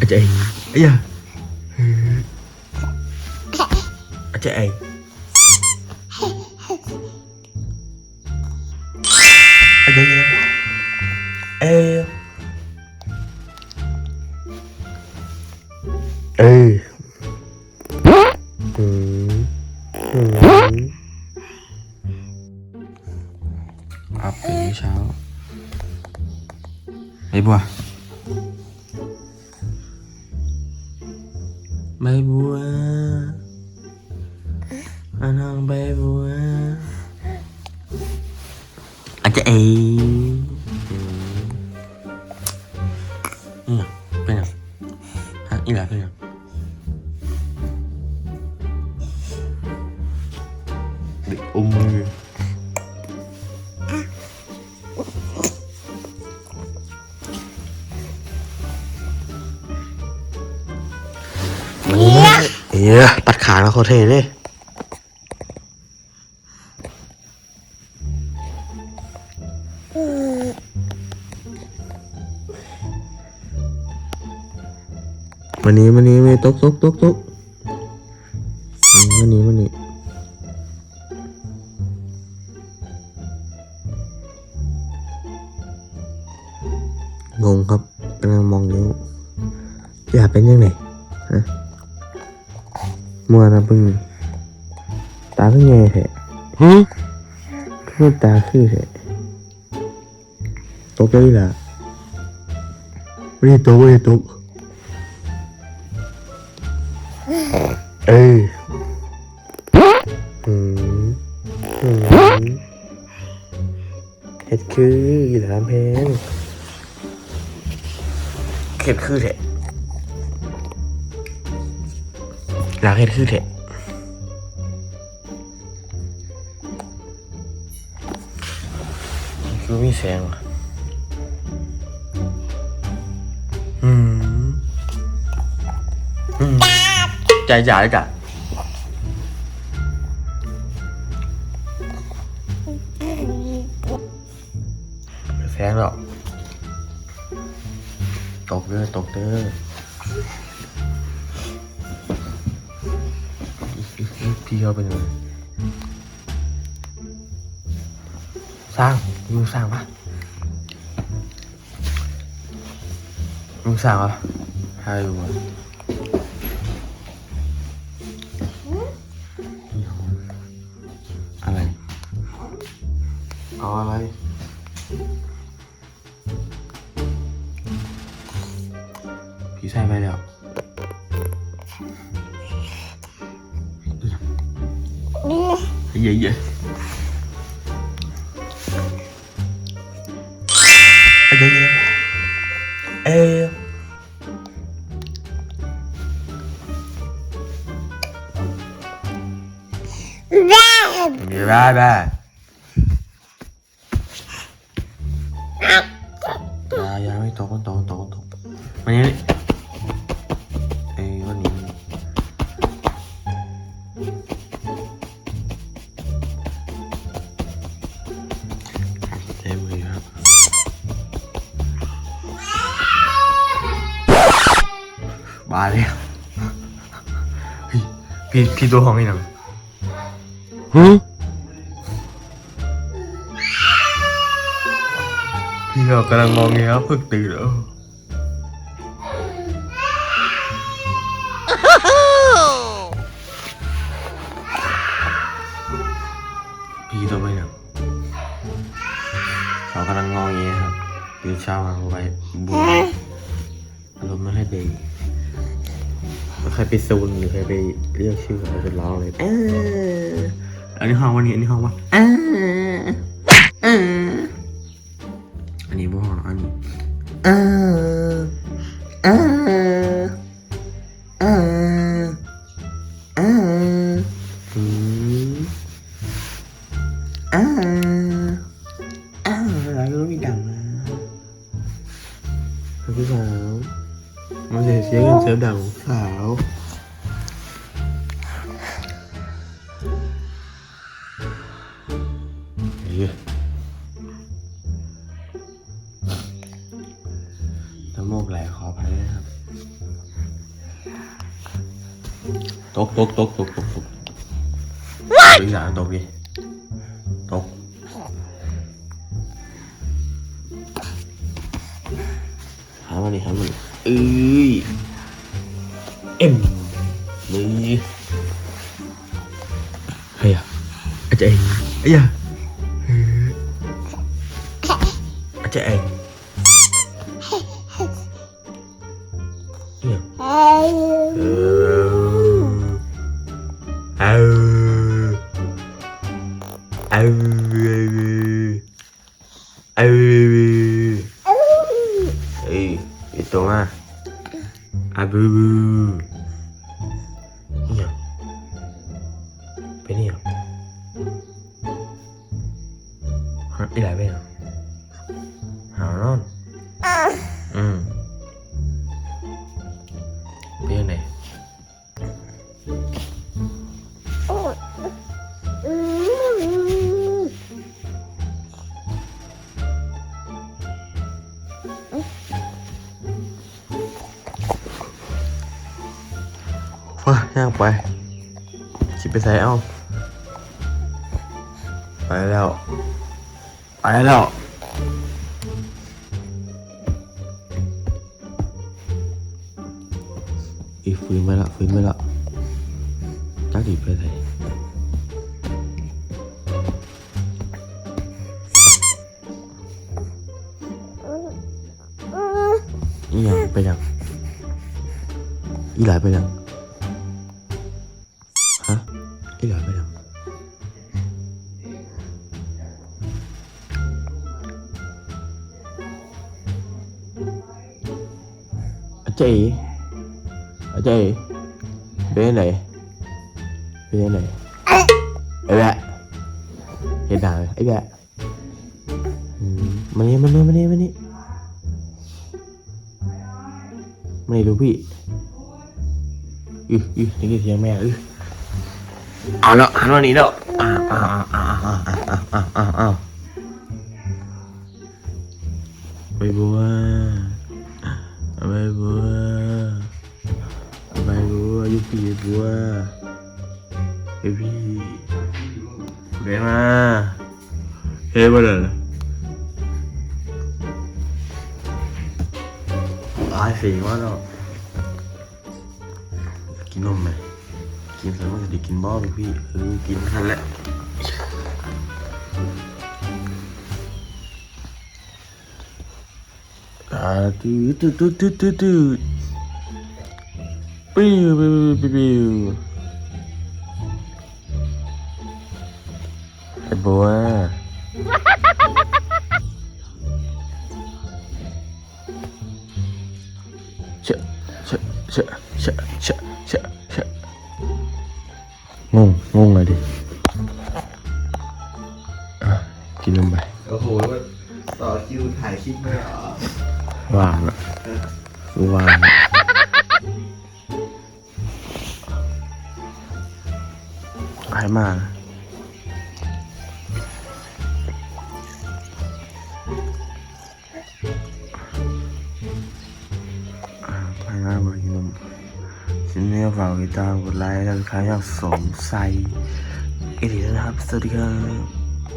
อาจารย์ไอ้ยาอาจารย์อาจารย์เอ้ยเอ้ อ้ยตัดขาแล้วเขาเทเลยวันนี้วันนี้ไม่ตกตกตกตกอืมวันนี้วันนี้งงครับกำลังมองนิ้วอย่าเป็นยังไงฮะ มัวนะเพิ่งตาเพิ่งไงแท้ฮึคือตาคือแท้ตกเลยล่ะไม่ได้ตกไม่ได้ตกเอ้ยอืมอืมเห็ดคืออีหลามแพงเห็ดคือแท้ หลังเห็ดคือแท้คือมีแสงอะอืมอืมใจจ่ายจ้ะแฟงหรอกตกเด้อตกเด้อ พี่เขาเป็นยังไงสร้างมึงสร้างปะมึงสร้างปะให้ดูวะอะไร เอาอะไร เยอะเยอะเยอะเยอะเอ้ย บาเลยเฮ้ยพี่พี่ตัวห้องนี่นะฮึพี่เรากำลังมองเงี้ยเพิ่งตื่นแล้วพี่ตัวไปเนี่ยเขากำลังงองเงี้ยครับตื่นเช้ามาไปบูอารมณ์ไม่ให้ดี ไม่เคยไปซูนหรือเคยไปเรียกชื่อเขาจะร้องเลยเอออันนี้ห้องวันนี้อันนี้ห้องวะเออเอออันนี้บ่ห้องอันนี้เออเออเออเอออืมเออเออแล้วก็มีดังนะพี่สาว มันจะเสียงเสียงดังสาวเฮ้ยน้ำมูกไหลขออภัยนะครับ ตกตกตกตกตกตกอีหลานตกดิตกหามาดิหามาดิ เอ้ยเอ็มนี่เฮ้ยอะอาจารย์เอ้ยอะเฮ้ยอาจารย์เนี่ย Venido. Y la veo. Ahora. Mm. เป็นยังไงว้าย่างไป ไปใส่เอ้าไปแล้วไปแล้วอีกฟื้นไปละฟื้นไปละจักดีไปไหนอีหยังไปยังอีหลายไปยัง เจอาเจไปไหนไปไหนไอ้แบะเห็นด่าไอ้แบะมานี่มานี่มานี่มานี่มานี่ดูพี่อืออือนี่เสียงแม่อือเอาละหันมาหนี่เนาะอ้าวอ้าวอ้าวอ้าวอ้าวอ้าวอ้าวไปบัว ใบบัวใบบัวยุปีบัวเฮ้ยพี่เรียนมาเฮ้ยมาเลยตายสีมาแล้วกินนมไหมกินแล้วมันจะได้กินบ้าพี่เออกินทันแหละ ตื้อตื้อตื้อตื้อตื้อตื้อปิ้วปิ้วปิ้วปิ้วไอ้บัวเชะเชะเชะเชะเชะเชะเชะงงงงเลยดิกินลงไป โอ้โห ต่อคิวถ่ายคลิปไม่เหรอห วานอะวานอะหายมานะอะพายมาบรินมชิ้นนี้ฝากติดตามกดไลค์และใครอยากสมใส่อีกทีนะครับ สวัสดีครับ